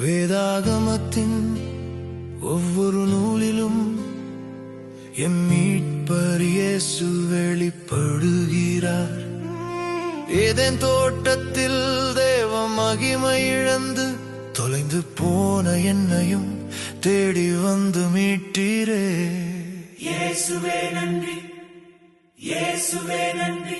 வேதாகமத்தின் ஒவ்வொரு நூலிலும் எம் மீட்பர் இயேசு வெளிப்படுகிறார். ஏதேன் தோட்டத்தில் தேவ மகிமை இழந்து தொலைந்து போன என்னையும் தேடி வந்து மீட்டீரே. இயேசுவே நன்றி இயேசுவே நன்றி.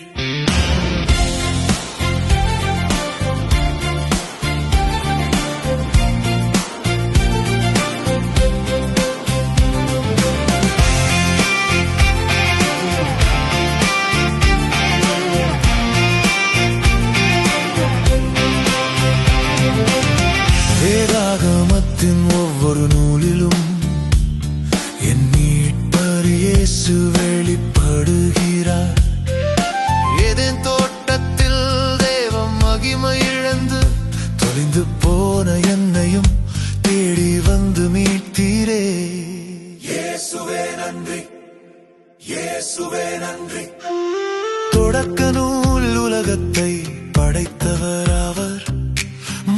இயேசுவே நன்றி. தொடக்க நூல் உலகத்தை படைத்தவர் அவர்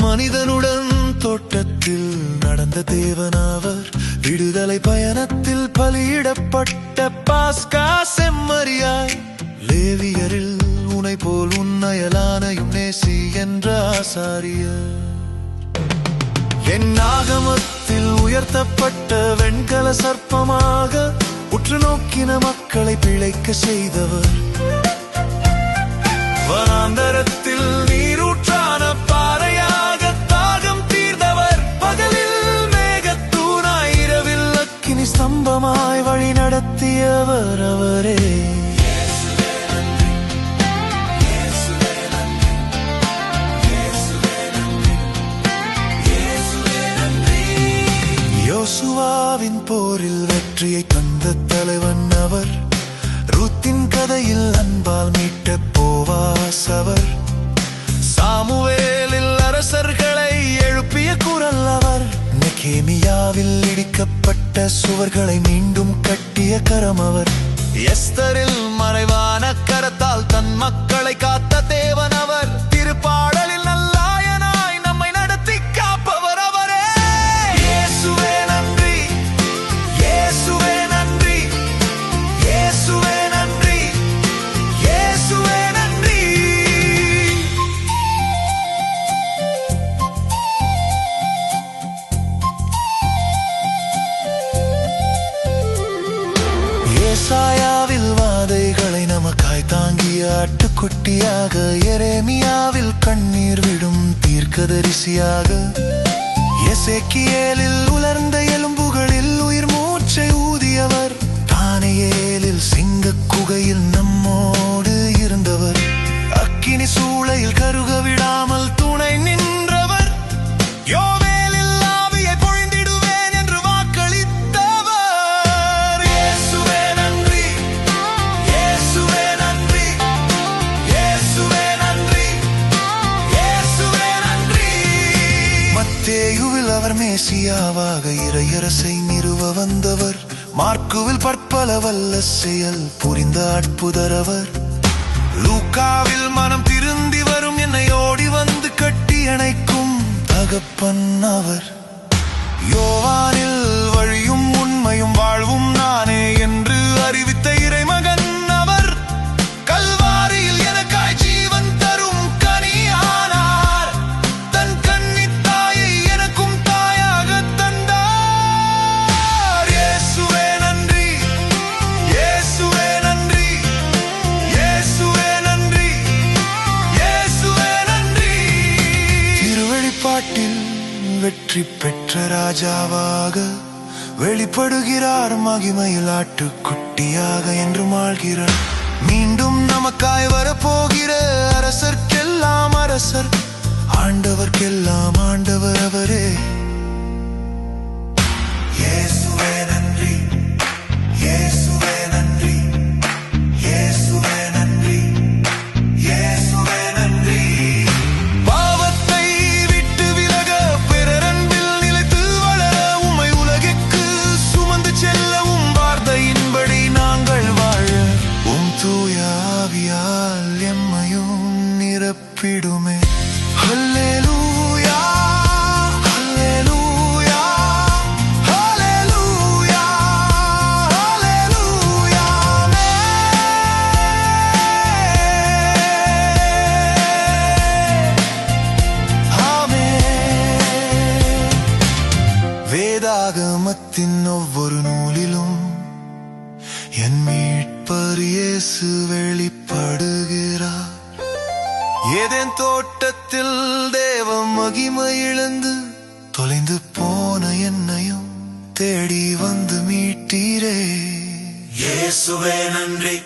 மனிதனுடன் தோட்டத்தில் நடந்த தேவனாவர் விடுதலை பயணத்தில் பலியிடப்பட்ட பாஸ்கா செம்மறியாய். லேவியரில் உனை போல் உன்னயலானையும் நேசி என்ற ஆசாரியர். என் ஆகமத்தில் உயர்த்தப்பட்ட வெண்கல சர்ப்பமாக உற்று நோக்கின மக்களை பிழைக்க செய்தவர். வனாந்தரத்தில் நீரூற்றான பாறையாக தாகம் தீர்ந்தவர். பகலில் மேகத்தூணாய் இரவில் அக்கினி ஸ்தம்பமாய் வழி நடத்தியவர் அவரே. யோசுவாவின் போரில் வெற்றியை தந்த தலைவன் அவர். ரூத்தின் கதையில் அன்பால் மீட்ட போவாஸ் அவர். சாமுவேலில் அரசர்களை எழுப்பிய குரல் அவர். நெகேமியாவில் இடிக்கப்பட்ட சுவர்களை மீண்டும் கட்டிய கரம் அவர். எஸ்தரில் ஆட்டுக்குட்டியாக எரேமியாவில் கண்ணீர் விடும் தீர்க்கதரிசியாக. எசேக்கியேலில் உலர்ந்த எலும்புகளில் உயிர் மூச்சை அவர் மேசியாவாக இறையரசை நிறுவ வந்தவர். மார்க்குவில் பற்பல வல்ல செயல் புரிந்த அற்புதரவர். லூக்காவில் மனம் திருந்தி வரும் என்னை ஓடி வந்து கட்டி அணைக்கும் தகப்பன் அவர். யோவானில் வெற்றி பெற்ற ராஜாவாக வெளிப்படுகிறார் மகிமையில் ஆட்டுக்குட்டியாக என்று மாழ்கிறார் மீண்டும் நமக்காய் வரப்போகிற அரசர்க்கெல்லாம் அரசர் ஆண்டவர்க்கெல்லாம் ஆண்டவர் அவரே. கூப்பிடுமே வேதாகமத்தின் ஒவ்வொரு நூலிலும் என் மீட்பர் இயேசு வெளிப்படு ஏதேன் தோட்டத்தில் தேவ மகிமை இழந்து தொலைந்து போன என்னையும் தேடி வந்து மீட்டீரே. இயேசுவே நன்றி.